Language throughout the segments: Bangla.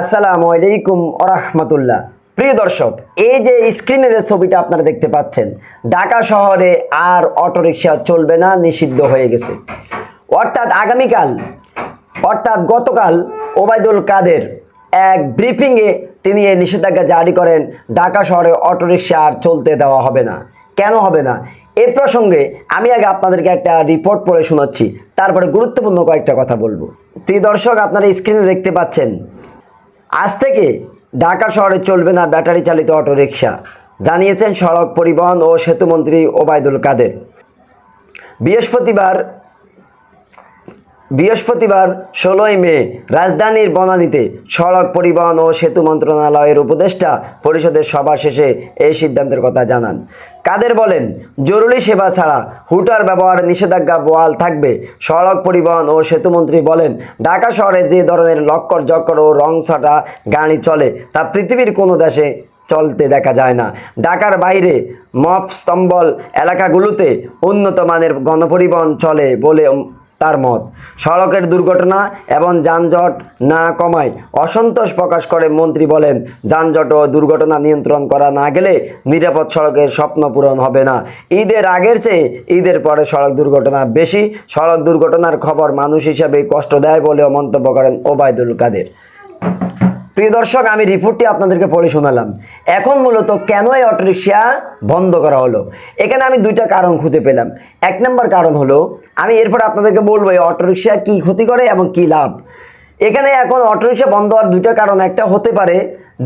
আসসালামু আলাইকুম আরহামতুল্লাহ প্রিয় দর্শক, এই যে স্ক্রিনে যে ছবিটা আপনারা দেখতে পাচ্ছেন, ঢাকা শহরে আর অটোরিকশা চলবে না, নিষিদ্ধ হয়ে গেছে। অর্থাৎ আগামীকাল, অর্থাৎ গতকাল ওবায়দুল কাদের এক ব্রিফিংয়ে তিনি এই নিষেধাজ্ঞা জারি করেন, ঢাকা শহরে অটোরিকশা আর চলতে দেওয়া হবে না। কেন হবে না? এ প্রসঙ্গে আমি আগে আপনাদেরকে একটা রিপোর্ট পড়ে শোনাচ্ছি, তারপরে গুরুত্বপূর্ণ কয়েকটা কথা বলব। প্রিয় দর্শক, আপনারা স্ক্রিনে দেখতে পাচ্ছেন আজ থেকে ঢাকা শহরে চলবে না ব্যাটারি চালিত অটোরিকশা, জানিয়েছেন সড়ক পরিবহন ও সেতুমন্ত্রী ওবায়দুল কাদের। বৃহস্পতিবার বৃহস্পতিবার ষোলোই মে রাজধানীর বনানীতে সড়ক পরিবহন ও সেতু মন্ত্রণালয়ের উপদেষ্টা পরিষদের সভা শেষে এই সিদ্ধান্তের কথা জানান। কাদের বলেন, জরুরি সেবা ছাড়া হুটার ব্যবহার নিষেধাজ্ঞা বহাল থাকবে। সড়ক পরিবহন ও সেতুমন্ত্রী বলেন, ঢাকা শহরে যে ধরনের লক্কর, জক্কর ও রং ছাটা গাড়ি চলে, তা পৃথিবীর কোনো দেশে চলতে দেখা যায় না। ঢাকার বাইরে মফ স্তম্বল এলাকাগুলোতে উন্নত মানের গণপরিবহন চলে বলে তার মত। সড়কের দুর্ঘটনা এবং যানজট না কমায় অসন্তোষ প্রকাশ করে মন্ত্রী বলেন, যানজট ও দুর্ঘটনা নিয়ন্ত্রণ করা না গেলে নিরাপদ সড়কের স্বপ্ন পূরণ হবে না। ঈদের আগের চেয়ে ঈদের পরে সড়ক দুর্ঘটনা বেশি। সড়ক দুর্ঘটনার খবর মানুষ হিসাবে কষ্ট দেয় বলেও মন্তব্য করেন ওবায়দুল কাদের। প্রিয় দর্শক, আমি রিপোর্টটি আপনাদেরকে পড়ে শোনালাম। এখন মূলত কেন এই অটোরিকশা বন্ধ করা হলো? এখানে আমি দুইটা কারণ খুঁজে পেলাম। এক নম্বর কারণ হলো, আমি এরপর আপনাদেরকে বলব এই অটোরিকশা কী ক্ষতি করে এবং কী লাভ। এখানে এখন অটোরিকশা বন্ধ হওয়ার দুইটা কারণ, একটা হতে পারে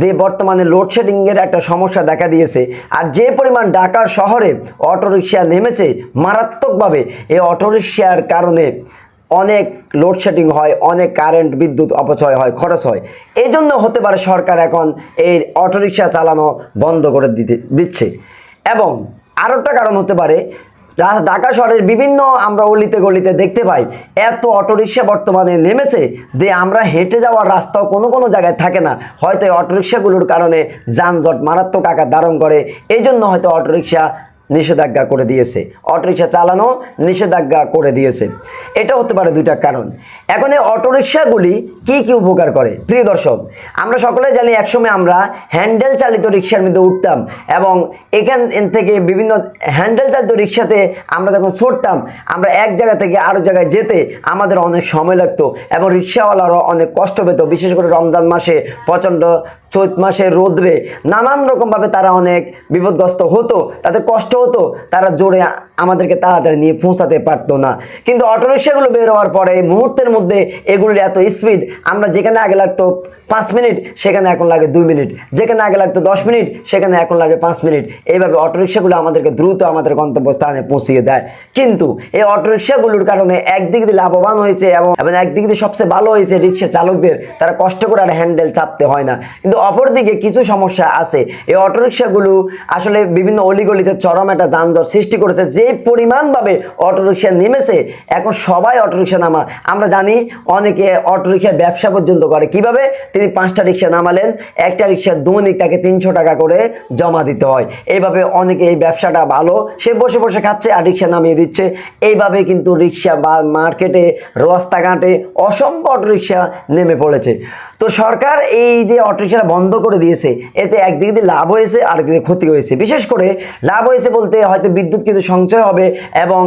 যে বর্তমানে লোডশেডিংয়ের একটা সমস্যা দেখা দিয়েছে। আর যে পরিমাণ ঢাকা শহরে অটোরিকশা নেমেছে, মারাত্মকভাবে এই অটোরিকশার কারণে অনেক লোডশেডিং হয়, অনেক কারেন্ট বিদ্যুৎ অপচয় হয়, খরচ হয়। এই জন্য হতে পারে সরকার এখন এই অটোরিকশা চালানো বন্ধ করে দিতে, দিচ্ছে। এবং আরও একটা কারণ হতে পারে ঢাকা শহরের বিভিন্ন আমরা অলিতে গলিতে দেখতে পাই, এত অটোরিকশা বর্তমানে নেমেছে যে আমরা হেঁটে যাওয়ার রাস্তাও কোনো কোনো জায়গায় থাকে না। হয়তো এই অটোরিকশাগুলোর কারণে যানজট মারাত্মক আকার ধারণ করে এই জন্য হয়তো অটোরিকশা নিষেধাজ্ঞা করে দিয়েছে। অটোরিকশা চালানো নিষেধাজ্ঞা করে দিয়েছে। এটা হতে পারে দুইটা কারণ। এখন এই অটোরিকশাগুলি কি কি উপকার করে? প্রিয় দর্শক, আমরা সকলে জানি একসময় আমরা হ্যান্ডেল চালিত রিক্সার মধ্যে উঠতাম এবং এখান থেকে বিভিন্ন হ্যান্ডেল চালিত রিক্সাতে আমরা যখন ছুটতাম, আমরা এক জায়গা থেকে আরও জায়গায় যেতে আমাদের অনেক সময় লাগতো এবং রিক্সাওয়ালারও অনেক কষ্ট পেত। বিশেষ করে রমজান মাসে প্রচণ্ড চৈত মাসের রোদ্রে নানান রকমভাবে তারা অনেক বিপদগ্রস্ত হতো, তাদের কষ্ট হতো, তারা জোরে আমাদেরকে তাড়াতাড়ি নিয়ে পৌঁছাতে পারতো না। কিন্তু অটোরিকশাগুলো বের হওয়ার পরে মুহূর্তের মধ্যে এগুলির এত স্পিড আমরা যেখানে আগে লাগতো পাঁচ মিনিট, সেখানে এখন লাগে দুই মিনিট। যেখানে আগে লাগতো দশ মিনিট, সেখানে এখন লাগে পাঁচ মিনিট। এইভাবে অটোরিকশাগুলো আমাদেরকে দ্রুত আমাদের গন্তব্যস্থানে পৌঁছিয়ে দেয়। কিন্তু এই অটোরিকশাগুলোর কারণে একদিক দিয়ে লাভবান হয়েছে এবং এবং একদিক দিয়ে সবচেয়ে ভালো হয়েছে রিক্সা চালকদের, তারা কষ্ট করে আর হ্যান্ডেল চাপতে হয় না। কিন্তু অপরদিকে কিছু সমস্যা আছে। এই অটোরিকশাগুলো আসলে বিভিন্ন অলিগলিতে চরম একটা যানজট সৃষ্টি করেছে। যে পরিমাণভাবে অটোরিকশা নেমেছে, এখন সবাই অটোরিকশা নামা। আমরা জানি অনেকে অটোরিকশার ব্যবসা পর্যন্ত করে। কীভাবে? তিনি পাঁচটা রিক্সা নামালেন। একটা রিক্সা দৈনিক তাকে তিনশো টাকা করে জমা দিতে হয়। এইভাবে অনেকে এই ব্যবসাটা ভালো, সে বসে বসে খাচ্ছে আর রিক্সা নামিয়ে দিচ্ছে। এইভাবে কিন্তু রিক্সা বা মার্কেটে, রাস্তাঘাটে অসংখ্য অটোরিকশা নেমে পড়েছে। তো সরকার এই যে অটোরিকশাটা বন্ধ করে দিয়েছে। এতে একদিক দিয়ে লাভ হয়েছে, আরেকদিক দিয়ে ক্ষতি হয়েছে। বিশেষ করে লাভ হয়েছে বলতে হয়তো বিদ্যুৎ কিছু সঞ্চয় হবে এবং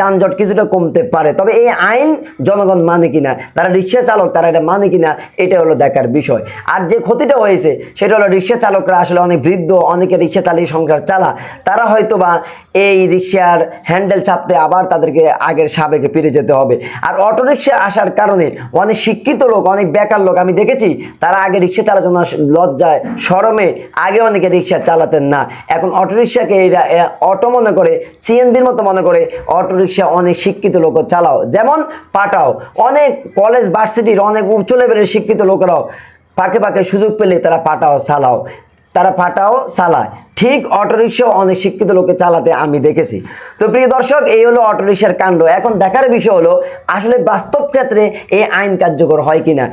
যানজট কিছুটা কমতে পারে। তবে এই আইন জনগণ মানে কিনা, তারা রিক্সা চালক, তারা এটা মানে কিনা, এটা হলো দেখার বিষয়। আর যে ক্ষতিটা হয়েছে, সেটা হলো রিক্সা চালকরা আসলে অনেক বৃদ্ধ, অনেকে রিক্সা চালিয়ে সংসার চালা তারা হয়তো বা এই রিক্সার হ্যান্ডেল চাপতে আবার তাদেরকে আগের সাবেকে ফিরে যেতে হবে। আর অটোরিক্সা আসার কারণে অনেক শিক্ষিত লোক, অনেক বেকার লোক আমি দেখেছি, তারা আগে রিক্সা চালার জন্য লজ্জায় শরমে আগে অনেকে রিক্সা চালাতেন না। এখন অটোরিক্সাকে এরা অটো মনে করে সিএনজির মতো মনে করে অটোরিক্সা অনেক শিক্ষিত লোক, চালাও। যেমন পাঠাও। অনেক কলেজ, ভার্সিটির অনেক উচ্চ লেভেলের শিক্ষিত লোকেরাও পাকে পাকে সুযোগ পেলে তারা পাঠাও, চালাও। তারা পাঠাও, চালায়। ঠিক অটোরিক্সাও অনেক শিক্ষিত লোকে চালাতে আমি দেখেছি। তো প্রিয় দর্শক, এই হলো অটোরিক্সার কাণ্ড। এখন দেখার বিষয় হলো, আসলে বাস্তব ক্ষেত্রে এই আইন কার্যকর হয় কিনা?